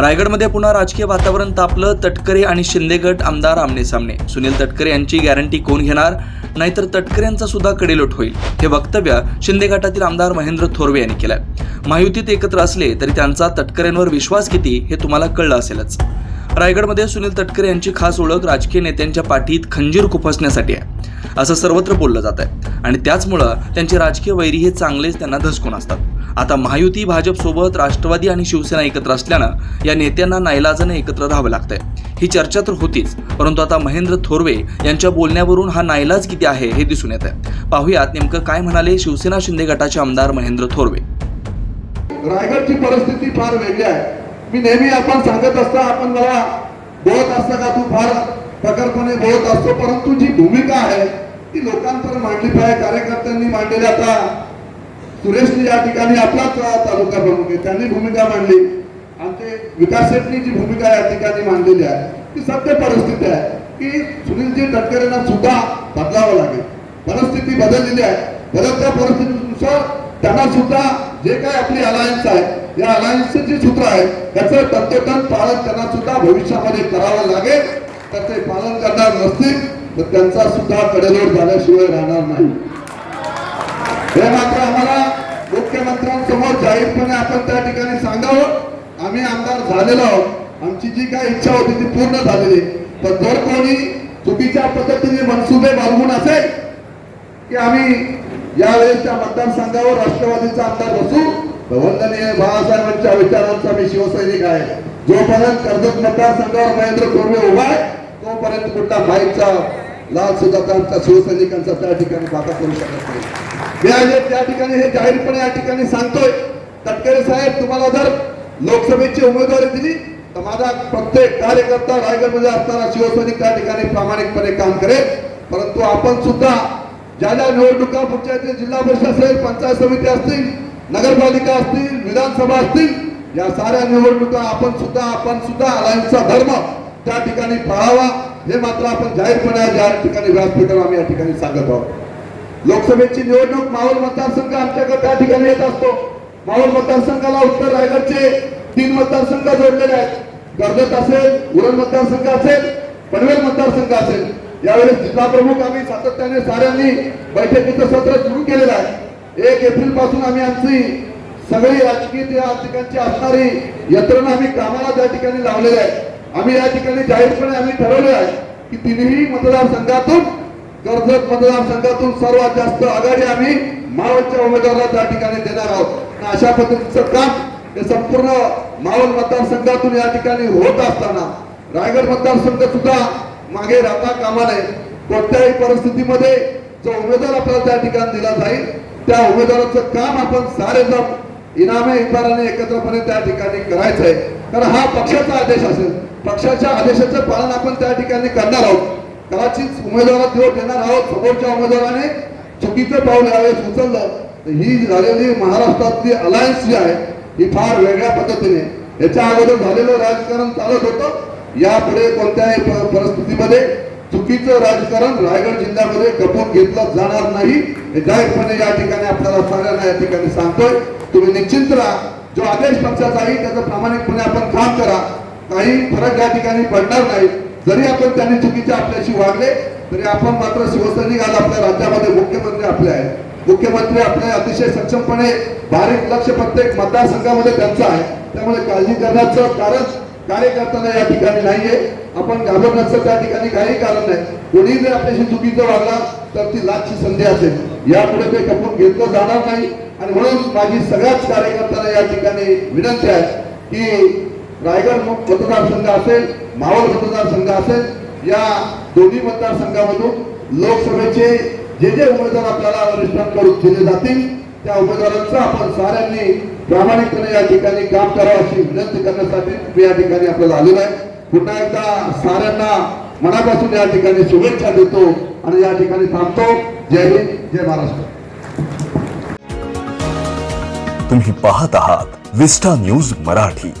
रायगडमध्ये पुन्हा राजकीय वातावरण तापलं तटकरे आणि शिंदे गट आमदार आमने सामने. सुनील तटकरे यांची गॅरंटी कोण घेणार? नाहीतर तटकरेंचा सुद्धा कडेलोट होईल. हे वक्तव्य शिंदे गटातील आमदार महेंद्र थोरवे यांनी केलंय. महायुतीत एकत्र असले तरी त्यांचा तटकरेंवर विश्वास किती हे तुम्हाला कळलं असेलच. रायगडमध्ये सुनील तटकरे यांची खास ओळख राजकीय नेत्यांच्या पाठीत खंजीर खुपसण्यासाठी आहे असं सर्वत्र बोललं जात आहे आणि त्याचमुळं त्यांचे राजकीय वैरी हे चांगलेच त्यांना धसकून असतात. आता महायुती भाजपसोबत राष्ट्रवादी आणि शिवसेना एकत्र असल्यानं या नेत्यांना नाईलाजाने एकत्र राहावं लागतंय. ही चर्चा तर होतीच परंतु आता महेंद्र थोरवे यांच्या बोलण्यावरून हा नाईलाज किती आहे हे दिसून येत आहे पाहुयात नेमकं काय म्हणाले शिवसेना शिंदे गटाचे आमदार महेंद्र थोरवे. रायगडची परिस्थिती फार वेगळी आहे. मी नेहमी आपण सांगत असता आपण मला बोलत असता का? तू फार प्रखरपणे बोलत असतो परंतु जी भूमिका आहे ती लोकांपर्यंत मांडली पाहिजे. कार्यकर्त्यांनी मांडलेली आता सुरेशजी या ठिकाणी आपलाच तालुका प्रमुख आहे त्यांनी भूमिका मांडली. आमचे विकास शेट्टी जी भूमिका या ठिकाणी मांडलेली आहे ती सत्य परिस्थिती आहे की सुनीलजी तटकरेंना सुद्धा बदलावं लागेल. परिस्थिती बदललेली आहे. बदलत्या परिस्थितीनुसार त्यांना सुद्धा जे काय आपली अलायन्स आहे या अलायन्सचे जे सूत्र आहे त्याचं तंतोतंत पालन त्यांना सुद्धा भविष्यामध्ये करावं लागेल. तर ते पालन करणार नसतील तर त्यांचा सुद्धा कडेलोट झाल्याशिवाय राहणार नाही. हे मात्र आम्हाला मुख्यमंत्र्यांसमोर जाहीरपणे आपण त्या ठिकाणी सांगावं. आम्ही आमदार झालेलो आहोत. आमची जी काय इच्छा होती ती पूर्ण झालेली. तर पण जर कोणी चुकीच्या पद्धतीने मनसुबे बाळगून असेल की आम्ही यावेळेसच्या मतदारसंघावर राष्ट्रवादीचा आमदार बसू वंदनीय बाळासाहेबांच्या विचारांचा मी शिवसैनिक आहे. जोपर्यंत कर्जत मतदारसंघावर महेंद्र कोरवे उभा आहे तोपर्यंत कुठला भाईचा लाल सुद्धा शिवसैनिकांचा त्या ठिकाणी बाधा करू शकत नाही. मी आज त्या ठिकाणी हे जाहीरपणे या ठिकाणी सांगतोय. तटकरे साहेब तुम्हाला जर लोकसभेची उमेदवारी दिली तर माझा प्रत्येक कार्यकर्ता रायगडमध्ये असताना शिवसैनिक त्या ठिकाणी प्रामाणिकपणे काम करेल. परंतु आपण सुद्धा ज्या ज्या निवडणुका पुढच्या जिल्हा परिषद असेल पंचायत समिती असतील नगरपालिका असतील विधानसभा असतील या साऱ्या निवडणुका आपण सुद्धा आपण सुद्धा अलायन्सचा धर्म त्या ठिकाणी पाळावा. हे मात्र आपण जाहीरपणे ज्या या ठिकाणी व्यासपीठावर आम्ही या ठिकाणी सांगत आहोत. लोकसभेची निवडणूक मावळ मतदारसंघ आमच्याकडे त्या ठिकाणी येत असतो. मावळ मतदारसंघाला उत्तर रायगडचे तीन मतदारसंघ जोडलेले आहेत. कर्जत असेल उरण मतदारसंघ असेल पनवेल मतदारसंघ असेल. यावेळेस जिल्हा प्रमुख आम्ही सातत्याने साऱ्यांनी बैठकीचं सत्र सुरू केलेलं आहे. एक एप्रिलपासून आम्ही आमची सगळी राजकीय त्या ठिकाणची असणारी यंत्रणा आम्ही कामाला त्या ठिकाणी लावलेली आहे. आम्ही या ठिकाणी जाहीरपणे आम्ही ठरवले आहे की तिन्ही मतदारसंघातून कर्जत मतदारसंघातून सर्वात जास्त आघाडी आम्ही मावळच्या उमेदवाराला त्या ठिकाणी देणार आहोत. अशा पद्धतीचं काम हे संपूर्ण मावळ मतदारसंघातून या ठिकाणी होत असताना रायगड मतदारसंघ सुद्धा मागे राहता कामा नये. कोणत्याही परिस्थितीमध्ये जो उमेदवार आपल्याला त्या ठिकाणी दिला जाईल त्या उमेदवाराचं काम आपण सारे जण इनामे इमाराने एकत्रपणे त्या ठिकाणी करायचं आहे. कारण हा पक्षाचा आदेश असेल. पक्षाच्या आदेशाचं पालन आपण त्या ठिकाणी करणार आहोत. कदाचित उमेदवारात दिवस देणार आहोत. समोरच्या उमेदवाराने चुकीचं पाऊल यावेळेस उचललं. ही झालेली महाराष्ट्रातली अलायन्स जी आहे ही फार वेगळ्या पद्धतीने. याच्या अगोदर झालेलं राजकारण चालत होतं. यापुढे कोणत्याही परिस्थितीमध्ये चुकीचं राजकारण रायगड जिल्ह्यामध्ये कपून घेतलं जाणार नाही. हे जाहीरपणे या ठिकाणी आपल्याला सगळ्यांना या ठिकाणी सांगतोय. तुम्ही निश्चिंत राहा. जो आदेश पक्षाचा आहे त्याचं प्रामाणिकपणे आपण काम करा. काही फरक या ठिकाणी पडणार नाही. जरी आपण त्यांनी चुकीचे आपल्याशी वागले तरी आपण मात्र शिवसैनिक आज आपल्या राज्यामध्ये मुख्यमंत्री आपले आहेत. मुख्यमंत्री आपले अतिशय सक्षमपणे बारीक लक्ष प्रत्येक मतदारसंघामध्ये त्यांचं आहे. त्यामुळे काळजी करण्याचं कारण कार्यकर्त्यांना या ठिकाणी नाहीये. आपण घाबरण्याचं त्या ठिकाणी काही कारण नाही. कोणी जर आपल्याशी चुकीचं वागला तर ती लाचची संधी असेल. यापुढे ते कपून घेतलं जाणार नाही. आणि म्हणून माझी सगळ्याच कार्यकर्त्यांना या ठिकाणी विनंती आहे की रायगड मतदारसंघ असेल मावळ मतदारसंघ असेल या दोन्ही मतदारसंघामधून लोकसभेचे जे जे उमेदवार आपल्याला वरिष्ठांकडून दिले जातील त्या उमेदवारांचं आपण साऱ्यांनी प्रामाणिकपणे या ठिकाणी काम करावं अशी विनंती करण्यासाठी मी या ठिकाणी आपल्याला आलेलो आहे. पुन्हा एकदा साऱ्यांना मनापासून या ठिकाणी शुभेच्छा देतो आणि या ठिकाणी थांबतो. जय हिंद जय महाराष्ट्र. तुम्ही पाहत आहात विस्टा न्यूज मराठी.